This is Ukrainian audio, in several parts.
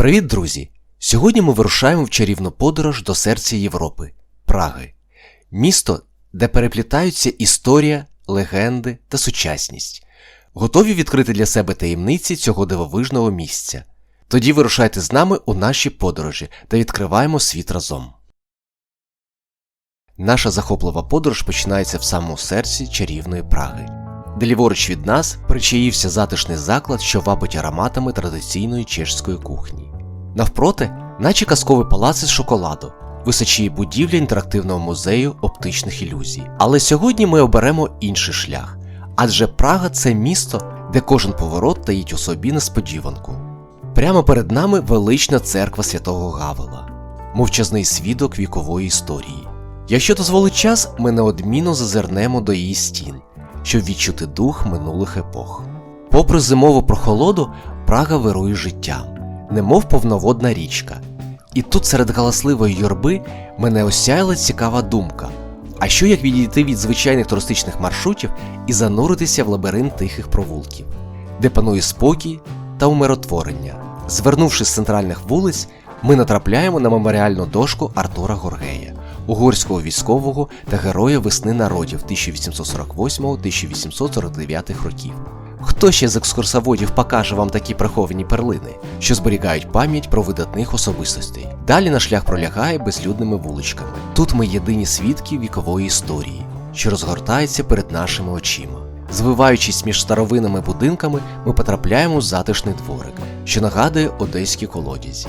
Привіт, друзі! Сьогодні ми вирушаємо в чарівну подорож до серця Європи Праги, місто, де переплітаються історія, легенди та сучасність. Готові відкрити для себе таємниці цього дивовижного місця. Тоді вирушайте з нами у наші подорожі та відкриваємо світ разом. Наша захоплива подорож починається в самому серці чарівної Праги, де ліворуч від нас причаївся затишний заклад, що вабить ароматами традиційної чешської кухні. Навпроти, наче казковий палац із шоколаду, височіє будівля інтерактивного музею оптичних ілюзій. Але сьогодні ми оберемо інший шлях, адже Прага це місто, де кожен поворот таїть у собі несподіванку. Прямо перед нами велична церква святого Гавела, мовчазний свідок вікової історії. Якщо дозволить час, ми неодмінно зазирнемо до її стін, щоб відчути дух минулих епох. Попри зимову прохолоду, Прага вирує життям, немов повноводна річка. І тут серед галасливої юрби мене осяяла цікава думка. А що як відійти від звичайних туристичних маршрутів і зануритися в лабіринт тихих провулків, де панує спокій та умиротворення? Звернувшись з центральних вулиць, ми натрапляємо на меморіальну дошку Артура Горгея, угорського військового та героя весни народів 1848-1849 років. Хто ще з екскурсоводів покаже вам такі приховані перлини, що зберігають пам'ять про видатних особистостей? Далі наш шлях пролягає безлюдними вуличками. Тут ми єдині свідки вікової історії, що розгортається перед нашими очима. Звиваючись між старовинними будинками, ми потрапляємо в затишний дворик, що нагадує одеські колодязі.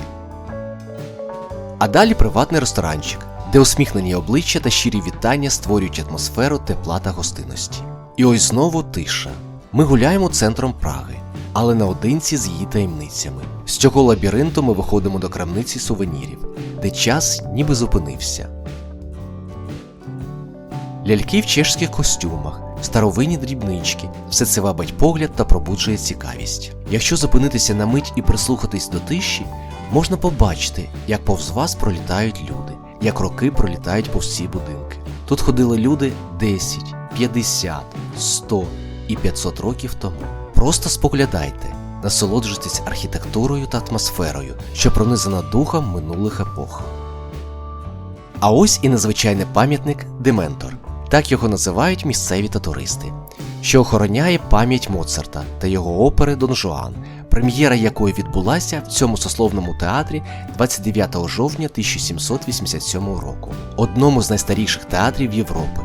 А далі приватний ресторанчик, де усміхнені обличчя та щирі вітання створюють атмосферу тепла та гостинності. І ось знову тиша. Ми гуляємо центром Праги, але наодинці з її таємницями. З цього лабіринту ми виходимо до крамниці сувенірів, де час ніби зупинився. Ляльки в чешських костюмах, старовинні дрібнички, все це вабить погляд та пробуджує цікавість. Якщо зупинитися на мить і прислухатись до тиші, можна побачити, як повз вас пролітають люди, як роки пролітають повз ці будинки. Тут ходили люди 10, 50, 100 і 500 років тому. Просто споглядайте, насолоджуйтесь архітектурою та атмосферою, що пронизана духом минулих епох. А ось і незвичайний пам'ятник Дементор, так його називають місцеві та туристи, що охороняє пам'ять Моцарта та його опери Дон Жуан, прем'єра якої відбулася в цьому сословному театрі 29 жовтня 1787 року, одному з найстаріших театрів Європи.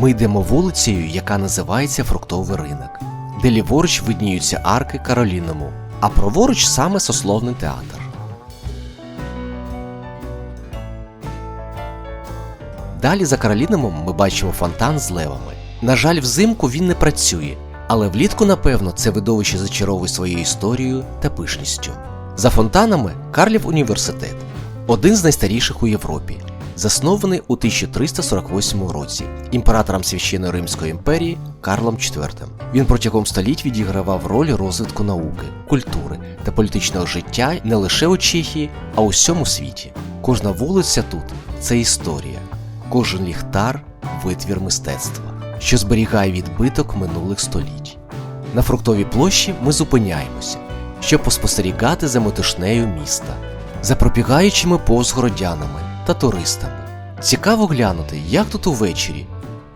Ми йдемо вулицею, яка називається Фруктовий ринок, де ліворуч видніються арки Кароліному, а праворуч саме сословний театр. Далі за Кароліномом ми бачимо фонтан з левами. На жаль, взимку він не працює, але влітку, напевно, це видовище зачаровує своєю історією та пишністю. За фонтанами Карлів університет, один з найстаріших у Європі, заснований у 1348 році імператором Священної Римської імперії Карлом IV. Він протягом століть відігравав роль розвитку науки, культури та політичного життя не лише у Чехії, а у всьому світі. Кожна вулиця тут це історія, кожен ліхтар витвір мистецтва, що зберігає відбиток минулих століть. На фруктовій площі ми зупиняємося, щоб поспостерігати за метушнею міста, за пробігаючими повз городянами та туристами. Цікаво глянути, як тут увечері,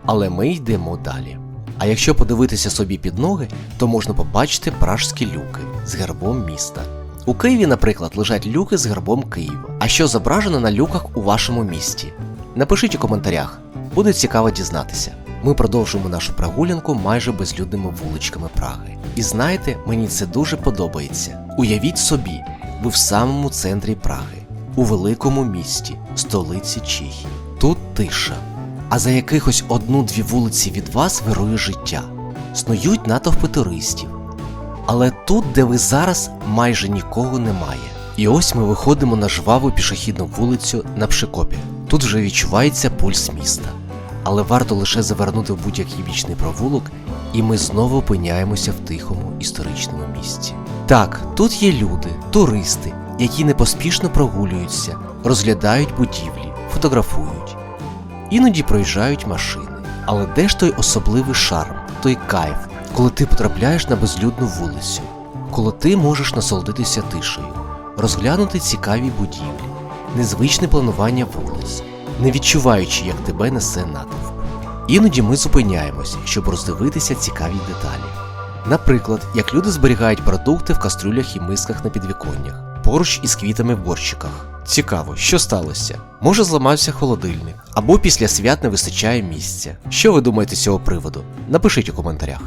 але ми йдемо далі. А якщо подивитися собі під ноги, то можна побачити пражські люки з гербом міста. У Києві, наприклад, лежать люки з гербом Києва. А що зображено на люках у вашому місті? Напишіть у коментарях, буде цікаво дізнатися. Ми продовжуємо нашу прогулянку майже безлюдними вуличками Праги. І знаєте, мені це дуже подобається. Уявіть собі, ви в самому центрі Праги у великому місті, столиці Чехії. Тут тиша. А за якихось одну-дві вулиці від вас вирує життя. Снують натовпи туристів. Але тут, де ви зараз, майже нікого немає. І ось ми виходимо на жваву пішохідну вулицю на Пшикопі. Тут вже відчувається пульс міста. Але варто лише завернути в будь-який бічний провулок, і ми знову опиняємося в тихому історичному місці. Так, тут є люди, туристи, які непоспішно прогулюються, розглядають будівлі, фотографують. Іноді проїжджають машини. Але де ж той особливий шарм, той кайф, коли ти потрапляєш на безлюдну вулицю, коли ти можеш насолодитися тишею, розглянути цікаві будівлі, незвичне планування вулиць, не відчуваючи, як тебе несе натовп. Іноді ми зупиняємось, щоб роздивитися цікаві деталі. Наприклад, як люди зберігають продукти в кастрюлях і мисках на підвіконнях, поруч із квітами в горщиках. Цікаво, що сталося? Може зламався холодильник, або після свят не вистачає місця. Що ви думаєте з цього приводу? Напишіть у коментарях.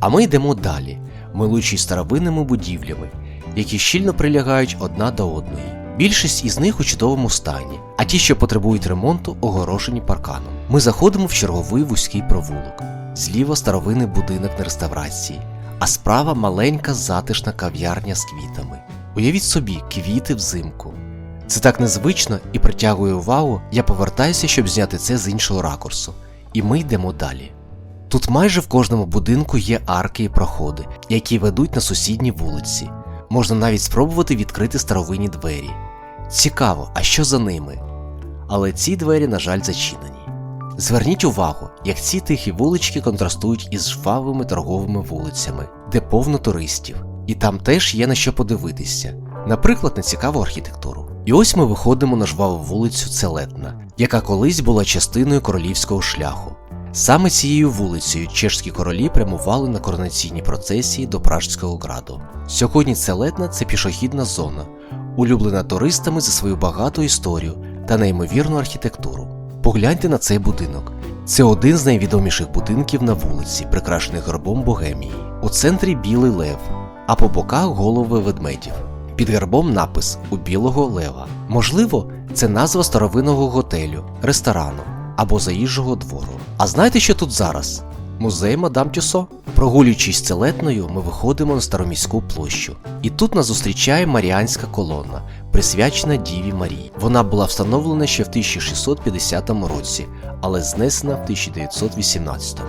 А ми йдемо далі, милуючись старовинними будівлями, які щільно прилягають одна до одної. Більшість із них у чудовому стані, а ті, що потребують ремонту, огорошені парканом. Ми заходимо в черговий вузький провулок. Зліва старовинний будинок на реставрації, а справа маленька затишна кав'ярня з квітами. Уявіть собі, квіти взимку. Це так незвично і притягує увагу, я повертаюся, щоб зняти це з іншого ракурсу. І ми йдемо далі. Тут майже в кожному будинку є арки і проходи, які ведуть на сусідні вулиці. Можна навіть спробувати відкрити старовинні двері. Цікаво, а що за ними? Але ці двері, на жаль, зачинені. Зверніть увагу, як ці тихі вулички контрастують із жвавими торговими вулицями, де повно туристів, і там теж є на що подивитися, наприклад, на цікаву архітектуру. І ось ми виходимо на жваву вулицю Целетна, яка колись була частиною королівського шляху. Саме цією вулицею чешські королі прямували на коронаційні процесії до Пражського граду. Сьогодні Целетна це пішохідна зона, улюблена туристами за свою багату історію та неймовірну архітектуру. Погляньте на цей будинок. Це один з найвідоміших будинків на вулиці, прикрашений гербом Богемії. У центрі білий лев, а по боках голови ведмедів. Під гербом напис у білого лева. Можливо, це назва старовинного готелю, ресторану або заїжджого двору. А знаєте, що тут зараз? Музей Мадам Тюсо. Прогулюючись целетною, ми виходимо на староміську площу. І тут нас зустрічає Маріанська колона, присвячена Діві Марії. Вона була встановлена ще в 1650 році, але знесена в 1918,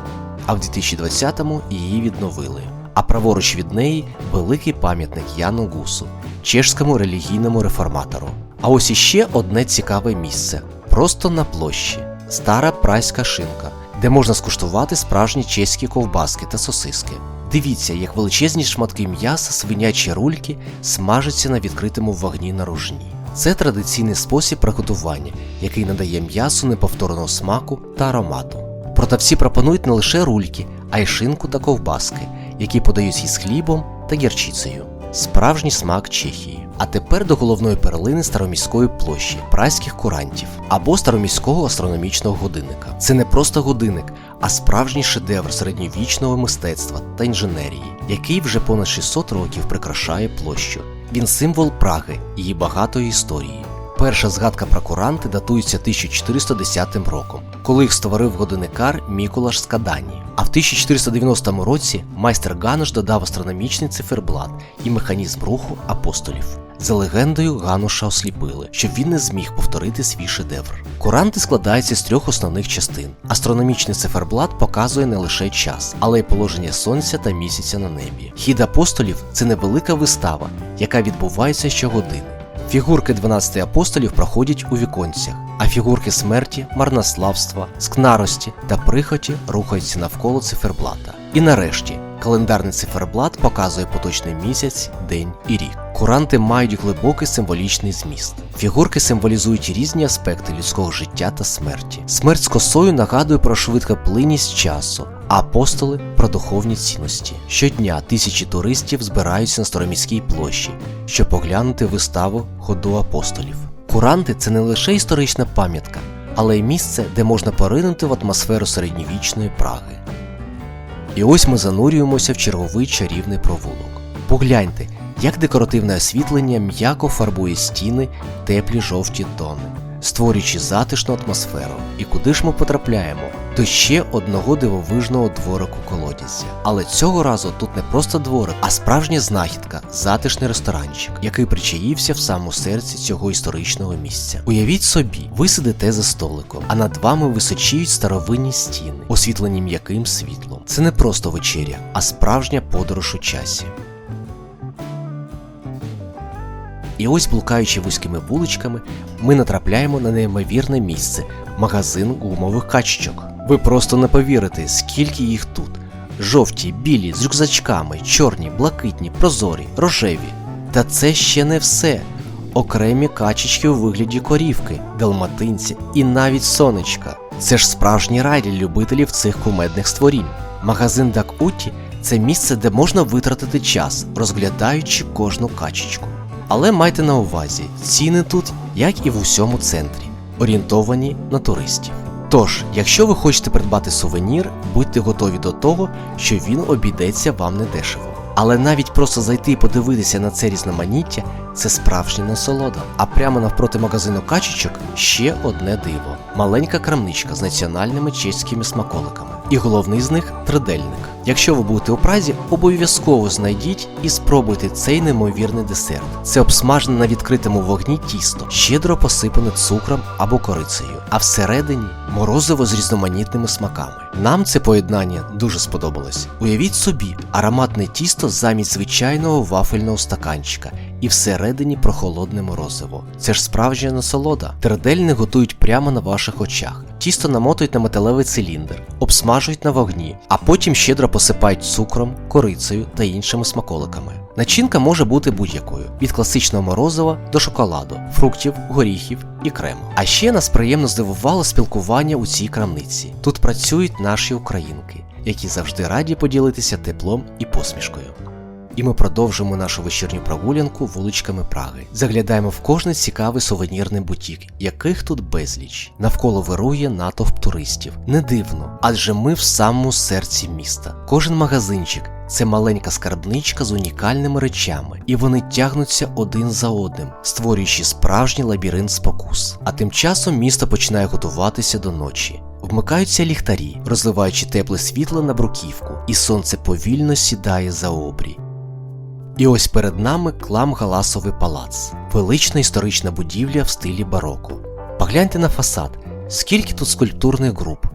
а в 2020 її відновили. А праворуч від неї великий пам'ятник Яну Гусу, чешському релігійному реформатору. А ось іще одне цікаве місце просто на площі стара прайська шинка, де можна скуштувати справжні чеські ковбаски та сосиски. Дивіться, як величезні шматки м'яса, свинячі рульки смажаться на відкритому вогні на ружні. Це традиційний спосіб приготування, який надає м'ясу неповторного смаку та аромату. Продавці пропонують не лише рульки, а й шинку та ковбаски, які подають із хлібом та гірчицею. Справжній смак Чехії. А тепер до головної перлини староміської площі прайських курантів або староміського астрономічного годинника. Це не просто годинник, а справжній шедевр середньовічного мистецтва та інженерії, який вже понад 600 років прикрашає площу. Він символ Праги, її багатої історії. Перша згадка про куранти датується 1410 роком, коли їх створив годинникар Мікулаш Скадані. А в 1490 році майстер Гануш додав астрономічний циферблат і механізм руху апостолів. За легендою, Гануша осліпили, щоб він не зміг повторити свій шедевр. Куранти складаються з трьох основних частин. Астрономічний циферблат показує не лише час, але й положення сонця та місяця на небі. Хід апостолів це невелика вистава, яка відбувається щогодини. Фігурки 12 апостолів проходять у віконцях, а фігурки смерті, марнославства, скнарості та прихоті рухаються навколо циферблата. І нарешті календарний циферблат показує поточний місяць, день і рік. Куранти мають глибокий символічний зміст. Фігурки символізують різні аспекти людського життя та смерті. Смерть з косою нагадує про швидкоплинність часу, а апостоли про духовні цінності. Щодня тисячі туристів збираються на староміській площі, щоб поглянути виставу ходу апостолів. Куранти це не лише історична пам'ятка, але й місце, де можна поринути в атмосферу середньовічної Праги. І ось ми занурюємося в черговий чарівний провулок. Погляньте, як декоративне освітлення м'яко фарбує стіни теплі жовті тони, створюючи затишну атмосферу. І куди ж ми потрапляємо? До ще одного дивовижного дворику колодязя. Але цього разу тут не просто дворик, а справжня знахідка, затишний ресторанчик, який причаївся в самому серці цього історичного місця. Уявіть собі, ви сидите за столиком, а над вами височіють старовинні стіни, освітлені м'яким світлом. Це не просто вечеря, а справжня подорож у часі. І ось, блукаючи вузькими вуличками, ми натрапляємо на неймовірне місце магазин гумових качечок. Ви просто не повірите, скільки їх тут. жовті, білі, з рюкзачками, чорні, блакитні, прозорі, рожеві. Та це ще не все. Окремі качечки у вигляді корівки, далматинця і навіть сонечка. Це ж справжній рай для любителів цих кумедних створінь. Магазин Дакуті це місце, де можна витратити час, розглядаючи кожну качечку. Але майте на увазі, ціни тут, як і в усьому центрі, орієнтовані на туристів. Тож, якщо ви хочете придбати сувенір, будьте готові до того, що він обійдеться вам недешево. Але навіть просто зайти і подивитися на це різноманіття це справжня насолода. А прямо навпроти магазину качечок ще одне диво маленька крамничка з національними чеськими смаколиками. І головний з них тридельник. Якщо ви будете у Празі, обов'язково знайдіть і спробуйте цей неймовірний десерт. Це обсмажене на відкритому вогні тісто, щедро посипане цукром або корицею, а всередині морозиво з різноманітними смаками. Нам це поєднання дуже сподобалось. Уявіть собі, ароматне тісто замість звичайного вафельного стаканчика. І всередині прохолодне морозиво. Це ж справжня насолода. Тердельни готують прямо на ваших очах. Тісто намотують на металевий циліндр, обсмажують на вогні, а потім щедро посипають цукром, корицею та іншими смаколиками. Начинка може бути будь-якою: від класичного морозива до шоколаду, фруктів, горіхів і крему. А ще нас приємно здивувало спілкування у цій крамниці. Тут працюють наші українки, які завжди раді поділитися теплом і посмішкою. І ми продовжимо нашу вечірню прогулянку вуличками Праги. Заглядаємо в кожний цікавий сувенірний бутік, яких тут безліч. Навколо вирує натовп туристів. Не дивно, адже ми в самому серці міста. Кожен магазинчик це маленька скарбничка з унікальними речами, і вони тягнуться один за одним, створюючи справжній лабіринт спокус. А тим часом місто починає готуватися до ночі. Вмикаються ліхтарі, розливаючи тепле світло на бруківку, і сонце повільно сідає за обрій. І ось перед нами клам Галасовий палац, велична історична будівля в стилі бароко. Погляньте на фасад, скільки тут скульптурних груп.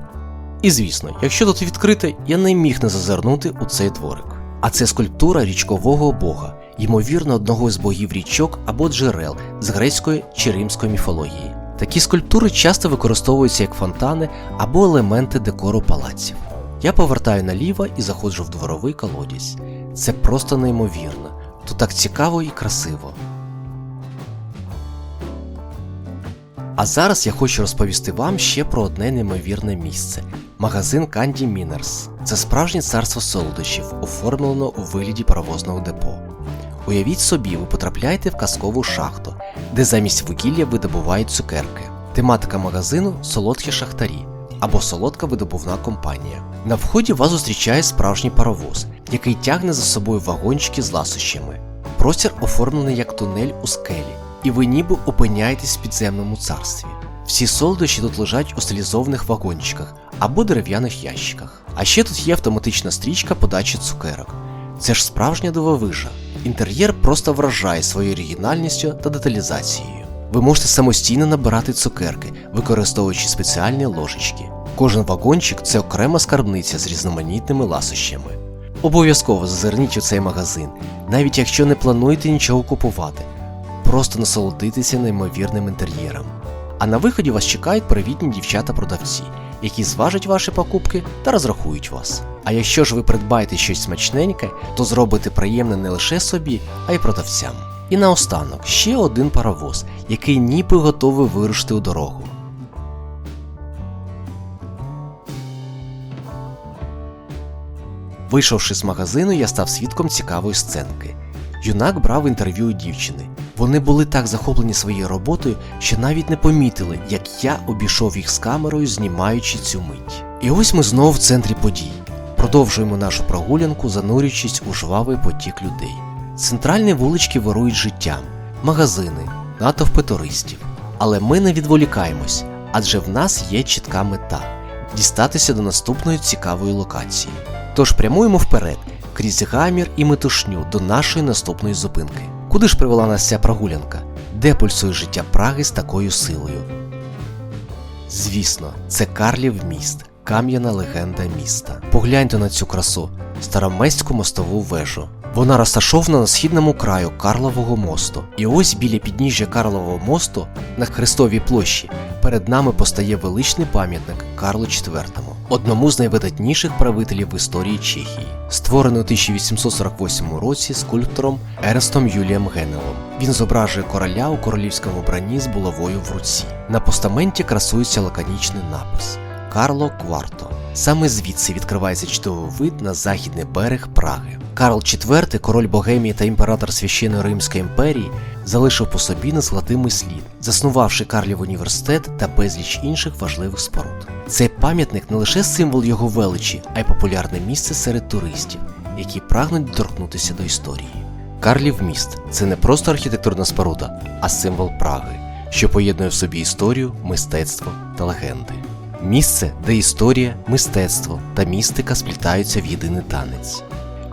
І звісно, якщо тут відкрите, я не міг не зазирнути у цей дворик. А це скульптура річкового бога, ймовірно, одного з богів річок або джерел з грецької чи римської міфології. Такі скульптури часто використовуються як фонтани або елементи декору палаців. Я повертаю наліво і заходжу в дворовий колодязь. Це просто неймовірно. Тут так цікаво і красиво. А зараз я хочу розповісти вам ще про одне неймовірне місце магазин Candy Мінерс. Це справжнє царство солодощів, оформлено у вигляді паровозного депо. Уявіть собі, ви потрапляєте в казкову шахту, де замість вугілля видобувають цукерки. Тематика магазину солодкі шахтарі або солодка видобувна компанія. На вході вас зустрічає справжній паровоз, який тягне за собою вагончики з ласощами. Простір оформлений як тунель у скелі, і ви ніби опиняєтесь в підземному царстві. Всі солодощі тут лежать у стилізованих вагончиках або дерев'яних ящиках. А ще тут є автоматична стрічка подачі цукерок. Це ж справжня дивовижа. Інтер'єр просто вражає своєю оригінальністю та деталізацією. Ви можете самостійно набирати цукерки, використовуючи спеціальні ложечки. Кожен вагончик це окрема скарбниця з різноманітними ласощами. Обов'язково зазирніть у цей магазин, навіть якщо не плануєте нічого купувати, просто насолодитися неймовірним інтер'єром. А на виході вас чекають привітні дівчата-продавці, які зважать ваші покупки та розрахують вас. А якщо ж ви придбаєте щось смачненьке, то зробите приємне не лише собі, а й продавцям. І наостанок ще один паровоз, який ніби готовий вирушити у дорогу. Вийшовши з магазину, я став свідком цікавої сценки. Юнак брав інтерв'ю у дівчини. Вони були так захоплені своєю роботою, що навіть не помітили, як я обійшов їх з камерою, знімаючи цю мить. І ось ми знову в центрі подій. Продовжуємо нашу прогулянку, занурюючись у жвавий потік людей. Центральні вулички вирують життям, магазини, натовпи туристів. Але ми не відволікаємось, адже в нас є чітка мета дістатися до наступної цікавої локації. Тож прямуємо вперед, крізь гамір і метушню до нашої наступної зупинки. Куди ж привела нас ця прогулянка? Де пульсує життя Праги з такою силою? Звісно, це Карлів міст, кам'яна легенда міста. Погляньте на цю красу, старомеську мостову вежу. Вона розташована на східному краю Карлового мосту. І ось біля підніжжя Карлового мосту на Хрестовій площі перед нами постає величний пам'ятник Карлу IV. одному з найвидатніших правителів в історії Чехії, створений у 1848 році скульптором Ернстом Юлієм Генелом. Він зображує короля у королівському вбранні з булавою в руці. На постаменті красується лаконічний напис Карло Кварто. Саме звідси відкривається чудовий вид на західний берег Праги. Карл IV, король Богемії та імператор Священної Римської імперії, залишив по собі незгладимий слід, заснувавши Карлів університет та безліч інших важливих споруд. Цей пам'ятник не лише символ його величі, а й популярне місце серед туристів, які прагнуть доторкнутися до історії. Карлів міст це не просто архітектурна споруда, а символ Праги, що поєднує в собі історію, мистецтво та легенди. Місце, де історія, мистецтво та містика сплітаються в єдиний танець.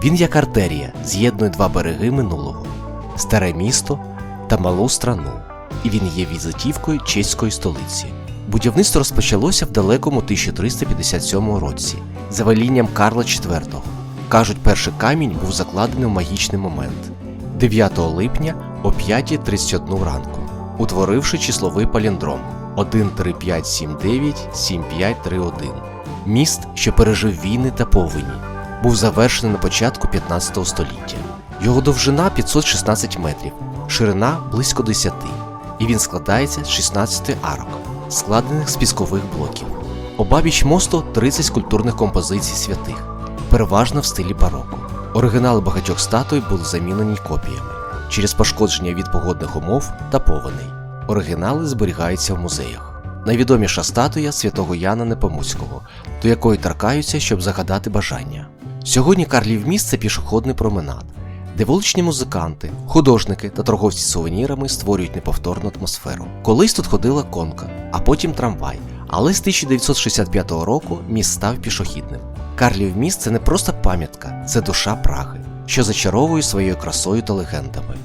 Він як артерія з'єднує два береги минулого старе місто та малу страну, і він є візитівкою чеської столиці. Будівництво розпочалося в далекому 1357 році за велінням Карла IV. Кажуть, перший камінь був закладений в магічний момент 9 липня о 5.31 ранку, утворивши числовий паліндром 135797531. Міст, що пережив війни та повені, був завершений на початку 15 століття. Його довжина 516 метрів, ширина близько 10, і він складається з 16 арок, складених з піскових блоків. Обабіч мосту 30 скульптурних композицій святих, переважно в стилі бароко. Оригінали багатьох статуй були замінені копіями через пошкодження від погодних умов та повеней. Оригінали зберігаються в музеях. Найвідоміша статуя святого Яна Непомуцького, до якої торкаються, щоб загадати бажання. Сьогодні Карлів міст це пішохідний променад, де вуличні музиканти, художники та торговці сувенірами створюють неповторну атмосферу. Колись тут ходила конка, а потім трамвай. Але з 1965 року міст став пішохідним. Карлів міст це не просто пам'ятка, це душа Праги, що зачаровує своєю красою та легендами.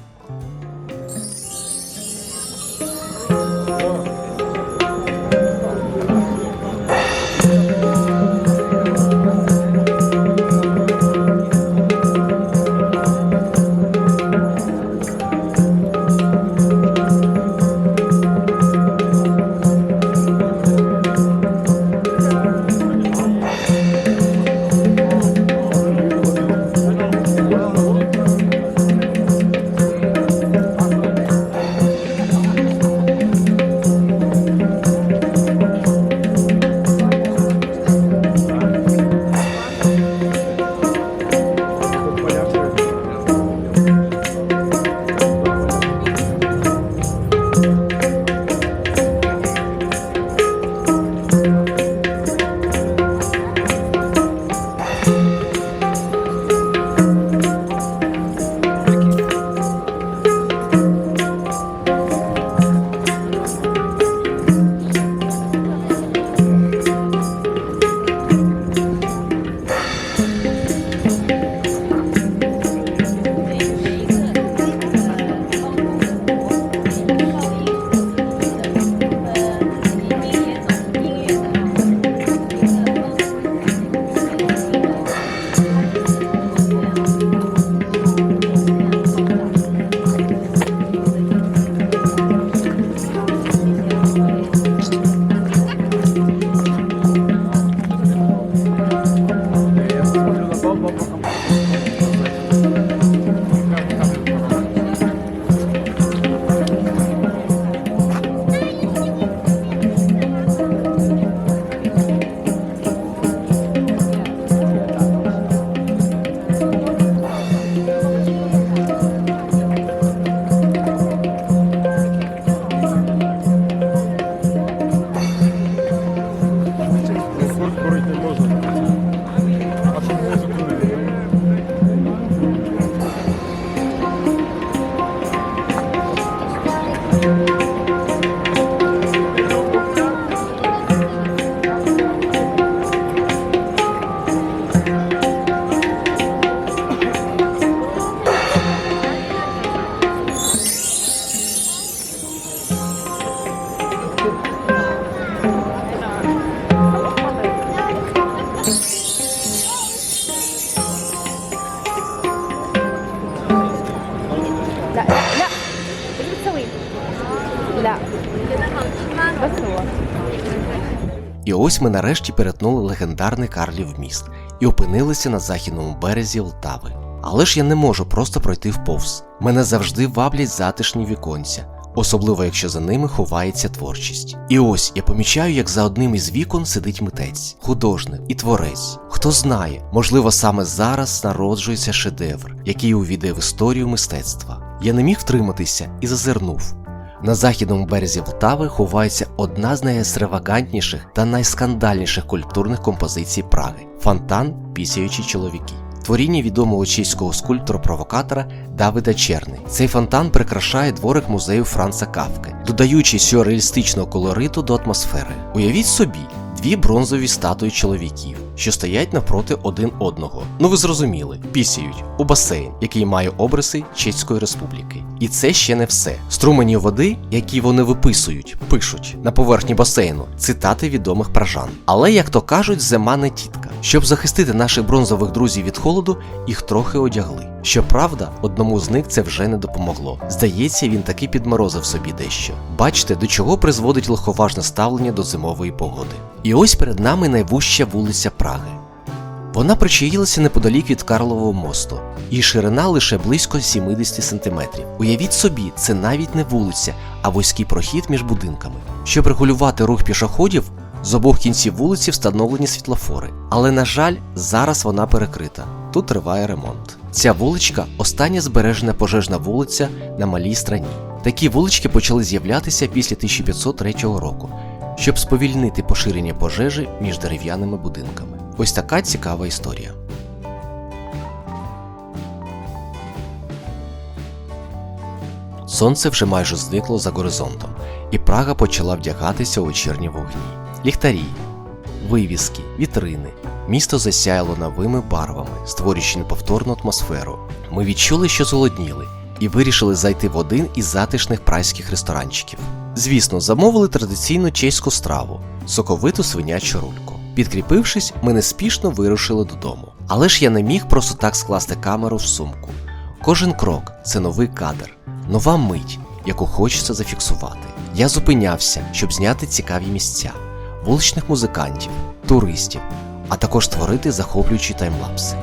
для І ось ми нарешті перетнули легендарний Карлів міст і опинилися на західному березі Лтави. Але ж я не можу просто пройти вповз. Мене завжди ваблять затишні віконця, особливо якщо за ними ховається творчість. І ось я помічаю, як за одним із вікон сидить митець, художник і творець. Хто знає, можливо, саме зараз народжується шедевр, який увійде в історію мистецтва. Я не міг втриматися і зазирнув. На західному березі Влтави ховається одна з найекстравагантніших та найскандальніших культурних композицій Праги фонтан пісяючі чоловіки. Творіння відомого чеського скульптора-провокатора Давида Черни. Цей фонтан прикрашає дворик музею Франца Кавки, додаючи сюрреалістичного колориту до атмосфери. Уявіть собі, дві бронзові статуї чоловіків, що стоять навпроти один одного. Ну ви зрозуміли, пісяють у басейн, який має обриси Чеської Республіки. І це ще не все. Струмені води, які вони виписують, пишуть на поверхні басейну цитати відомих пражан. Але, як то кажуть, зима не тітка. Щоб захистити наших бронзових друзів від холоду, їх трохи одягли. Щоправда, одному з них це вже не допомогло. Здається, він таки підморозив собі дещо. Бачите, до чого призводить лиховажне ставлення до зимової погоди. І ось перед нами найвужча вулиця Праги. Вона причаїлася неподалік від Карлового мосту, і ширина лише близько 70 сантиметрів. Уявіть собі, це навіть не вулиця, а вузький прохід між будинками. Щоб регулювати рух пішоходів, з обох кінців вулиці встановлені світлофори, але на жаль, зараз вона перекрита. Тут триває ремонт. Ця вуличка остання збережена пожежна вулиця на малій страні. Такі вулички почали з'являтися після 1503 року, щоб сповільнити поширення пожежі між дерев'яними будинками. Ось така цікава історія. Сонце вже майже зникло за горизонтом, і Прага почала вдягатися у вечірні вогні. Ліхтарі, вивіски, вітрини. Місто засяяло новими барвами, створюючи неповторну атмосферу. Ми відчули, що зголодніли, і вирішили зайти в один із затишних прайських ресторанчиків. Звісно, замовили традиційну чеську страву соковиту свинячу рульку. Підкріпившись, ми неспішно вирушили додому. Але ж я не міг просто так скласти камеру в сумку. Кожен крок це новий кадр, нова мить, яку хочеться зафіксувати. Я зупинявся, щоб зняти цікаві місця, вуличних музикантів, туристів, а також створити захоплюючі таймлапси.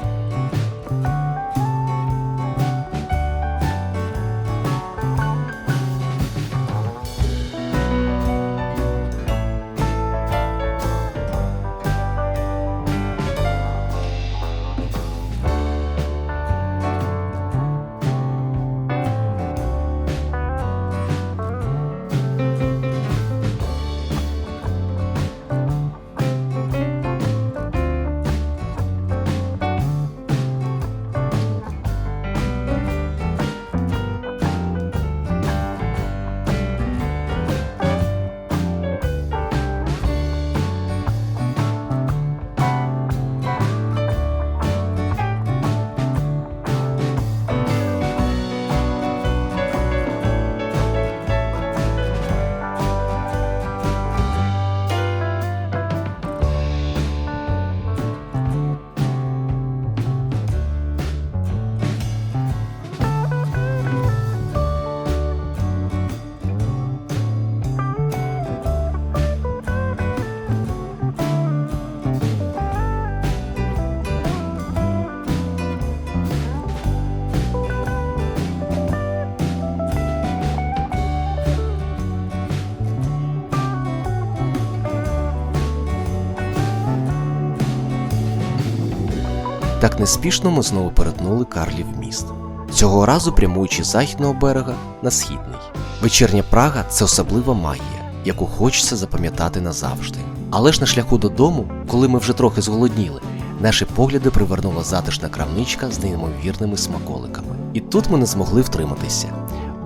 Так неспішно ми знову перетнули Карлів міст. Цього разу прямуючи з західного берега на східний. Вечірня Прага це особлива магія, яку хочеться запам'ятати назавжди. Але ж на шляху додому, коли ми вже трохи зголодніли, наші погляди привернула затишна крамничка з неймовірними смаколиками. І тут ми не змогли втриматися.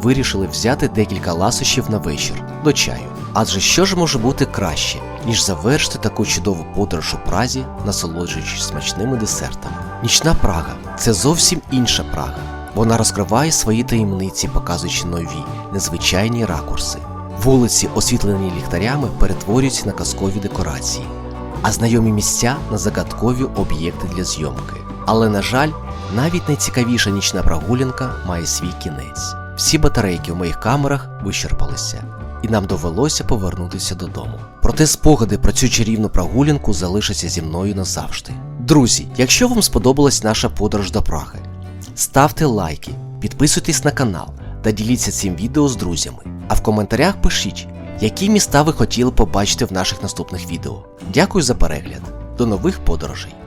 Вирішили взяти декілька ласощів на вечір до чаю. Адже що ж може бути краще, ніж завершити таку чудову подорож у Празі, насолоджуючись смачними десертами. Нічна Прага це зовсім інша Прага. Вона розкриває свої таємниці, показуючи нові, незвичайні ракурси. Вулиці, освітлені ліхтарями, перетворюються на казкові декорації, а знайомі місця на загадкові об'єкти для зйомки. Але, на жаль, навіть найцікавіша нічна прогулянка має свій кінець. Всі батарейки в моїх камерах вичерпалися, і нам довелося повернутися додому. Проте спогади про цю чарівну прогулянку залишаться зі мною назавжди. Друзі, якщо вам сподобалась наша подорож до Праги, ставте лайки, підписуйтесь на канал та діліться цим відео з друзями. А в коментарях пишіть, які міста ви хотіли побачити в наших наступних відео. Дякую за перегляд. До нових подорожей!